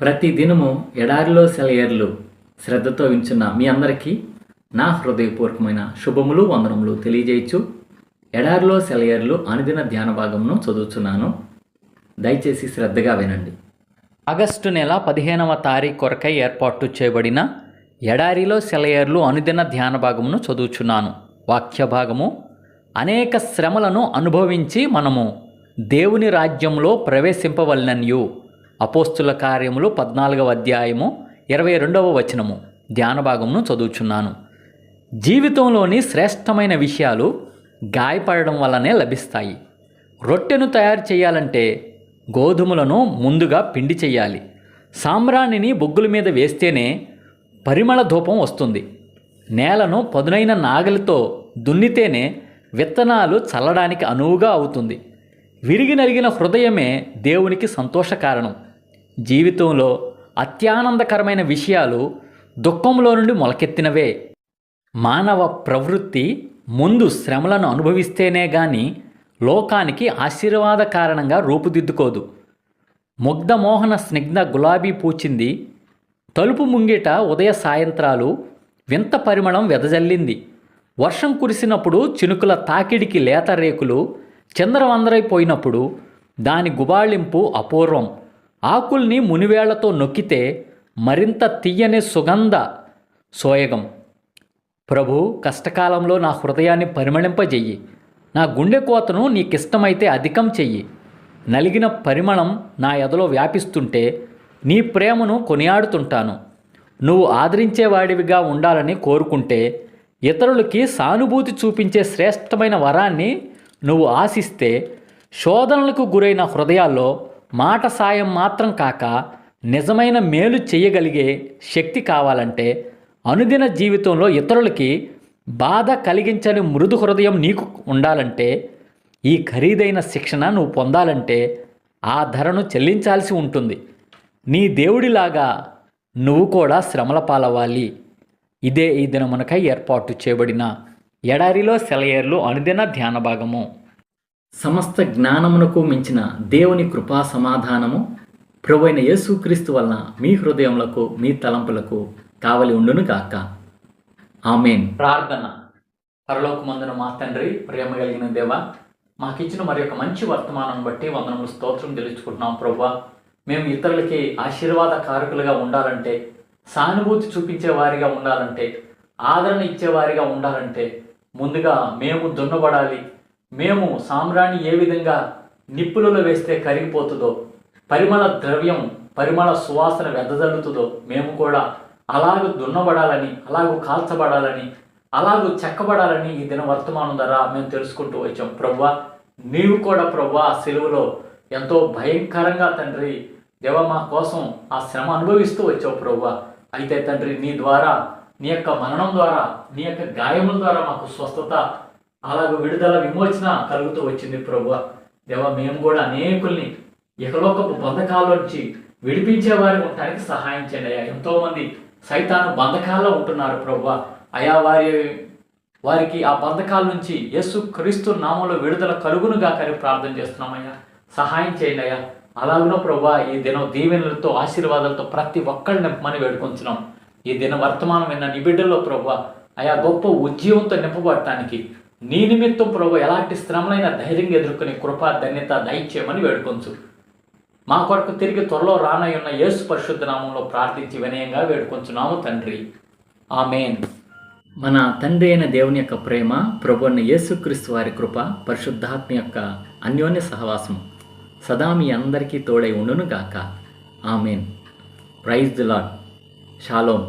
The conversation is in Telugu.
ప్రతి దినము ఎడారిలో సెలయర్లు శ్రద్ధతో వించున్న మీ అందరికీ నా హృదయపూర్వకమైన శుభములు వందనములు తెలియజేయచ్చు. ఎడారిలో సెలయర్లు అనుదిన ధ్యాన భాగమును చదువుతున్నాను దయచేసి శ్రద్ధగా వినండి. ఆగస్టు నెల పదిహేనవ తారీఖు కొరకై ఏర్పాటు చేయబడిన ఎడారిలో సెలయర్లు అనుదిన ధ్యాన భాగమును చదువుచున్నాను. వాక్య భాగము అనేక శ్రమలను అనుభవించి మనము దేవుని రాజ్యంలో ప్రవేశింపవలనన్యు. అపోస్తుల కార్యములు పద్నాలుగవ అధ్యాయము ఇరవై రెండవ వచనము. ధ్యాన భాగమును చదువుచున్నాను. జీవితంలోని శ్రేష్టమైన విషయాలు గాయపడడం వల్లనే లభిస్తాయి. రొట్టెను తయారు చేయాలంటే గోధుమలను ముందుగా పిండి చేయాలి. సాంబ్రాణిని బొగ్గుల మీద వేస్తేనే పరిమళ ధూపం వస్తుంది. నేలను పదునైన నాగలితో దున్నితేనే విత్తనాలు చల్లడానికి అనువుగా అవుతుంది. విరిగి నలిగిన హృదయమే దేవునికి సంతోష కారణం. జీవితంలో అత్యానందకరమైన విషయాలు దుఃఖంలో నుండి మొలకెత్తినవే. మానవ ప్రవృత్తి ముందు శ్రమలను అనుభవిస్తేనే గాని లోకానికి ఆశీర్వాద కారణంగా రూపుదిద్దుకోదు. ముగ్ధమోహన స్నిగ్ధ గులాబీ పూచింది. తలుపు ముంగిట ఉదయ సాయంత్రాలు వింత పరిమళం వెదజల్లింది. వర్షం కురిసినప్పుడు చినుకుల తాకిడికి లేత రేకులు చంద్రవందరైపోయినప్పుడు దాని గుబాళింపు అపూర్వం. ఆకుల్ని మునివేళ్ళతో నొక్కితే మరింత తీయని సుగంధ సోయగం. ప్రభు కష్టకాలంలో నా హృదయాన్ని పరిమళింపజెయ్యి. నా గుండె కోతను నీకిష్టమైతే అధికం చెయ్యి. నలిగిన పరిమళం నా ఎదలో వ్యాపిస్తుంటే నీ ప్రేమను కొనియాడుతుంటాను. నువ్వు ఆదరించేవాడివిగా ఉండాలని కోరుకుంటే ఇతరులకి సానుభూతి చూపించే శ్రేష్టమైన వరాన్ని నువ్వు ఆశిస్తే శోధనలకు గురైన హృదయాల్లో మాట సాయం మాత్రం కాక నిజమైన మేలు చేయగలిగే శక్తి కావాలంటే అనుదిన జీవితంలో ఇతరులకి బాధ కలిగించని మృదు హృదయం నీకు ఉండాలంటే ఈ ఖరీదైన శిక్షణ నువ్వు పొందాలంటే ఆ ధరను చెల్లించాల్సి ఉంటుంది. నీ దేవుడిలాగా నువ్వు కూడా శ్రమల పాలవ్వాలి. ఇదే ఈ దినమునకై ఏర్పాటు చేయబడిన ఎడారిలో సెలయేర్లు అనుదిన ధ్యాన భాగము. సమస్త జ్ఞానమునకు మించిన దేవుని కృపా సమాధానము ప్రభువైన యేసుక్రీస్తు వలన మీ హృదయములకు మీ తలంపులకు కావలి ఉండును గాక. ఆమెన్. ప్రార్థన. పరలోకమందున మా తండ్రి ప్రేమ కలిగిన దేవ మాకిచ్చిన మరి యొక్క మంచి వర్తమానం బట్టి వందనములు స్తోత్రం తెలుసుకుంటున్నాం ప్రభా. మేము ఇతరులకి ఆశీర్వాద కారకులుగా ఉండాలంటే సానుభూతి చూపించే వారిగా ఉండాలంటే ఆదరణ ఇచ్చేవారిగా ఉండాలంటే ముందుగా మేము దున్నబడాలి మేము సామ్రాణి ఏ విధంగా నిప్పులలో వేస్తే కరిగిపోతుందో పరిమళ ద్రవ్యం పరిమళ సువాసన వెదజల్లుతుందో మేము కూడా అలాగూ దున్నబడాలని అలాగూ కాల్చబడాలని అలాగూ చెక్కబడాలని ఈ దిన వర్తమానం ద్వారా మేము తెలుసుకుంటూ వచ్చాం. ప్రవ్వా నీవు కూడా ప్రవ్వా ఆ సెలువులో ఎంతో భయంకరంగా తండ్రి దేవ మా కోసం ఆ శ్రమ అనుభవిస్తూ వచ్చావు ప్రవ్వా. అయితే తండ్రి నీ ద్వారా నీ యొక్క మరణం ద్వారా నీ యొక్క గాయముల ద్వారా మాకు స్వస్థత అలాగ విడుదల విమోచన కలుగుతూ వచ్చింది ప్రభు దేవ మేము కూడా అనేకుల్ని ఇహలోకపు బంధకాల నుంచి విడిపించే వారి ఉండటానికి సహాయం చేయండి అయ్యా. ఎంతోమంది సైతాను బంధకాల్లో ఉంటున్నారు ప్రభు అయా వారి వారికి ఆ బంధకాల నుంచి యేసు క్రీస్తు నామంలో విడుదల కలుగునుగా కలిపి ప్రార్థన చేస్తున్నామయ్యా సహాయం చేయండి అయ్యా. అలాగనో ప్రభా ఈ దినం దీవెనలతో ఆశీర్వాదాలతో ప్రతి ఒక్కరిని నింపమని వేడుకొంచున్నాం. ఈ దిన వర్తమానం విన్న నిబిడ్డలో ప్రభా అయా గొప్ప ఉద్యమంతో నింపబడటానికి నీ నిమిత్తం ప్రభు ఎలాంటి శ్రమలైన ధైర్యంగా ఎదుర్కొనే కృప ధన్యత దయచేయమని వేడుకొంచు. మా కొరకు తిరిగి త్వరలో రానయ్యున్న యేసు పరిశుద్ధ నామంలో ప్రార్థించి వినయంగా వేడుకొంచున్నాము తండ్రి. ఆమెన్. మన తండ్రి అయిన దేవుని యొక్క ప్రేమ ప్రభు అయిన యేసుక్రీస్తు వారి కృప పరిశుద్ధాత్మ యొక్క అన్యోన్య సహవాసం సదా మీ అందరికీ తోడై ఉండును గాక amen. Praise the lord shalom